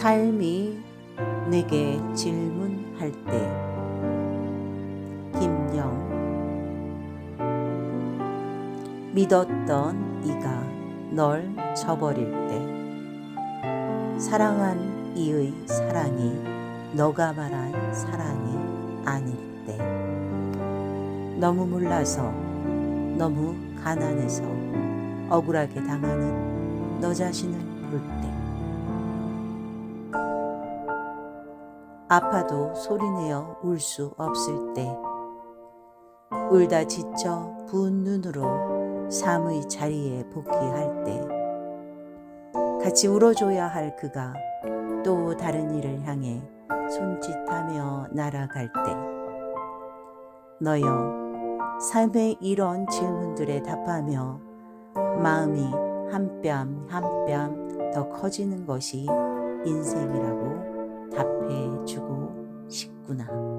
삶이 내게 질문할 때. 김영. 믿었던 이가 널 저버릴 때. 사랑한 이의 사랑이 너가 말한 사랑이 아닐 때. 너무 몰라서 너무 가난해서 억울하게 당하는 너 자신을 볼 때 아파도 소리내어 울 수 없을 때. 울다 지쳐 부은 눈으로 삶의 자리에 복귀할 때. 같이 울어줘야 할 그가 또 다른 일을 향해 손짓하며 날아갈 때. 너여 삶의 이런 질문들에 답하며 마음이 한 뼘 한 뼘 더 커지는 것이 인생이라고 답해 不难。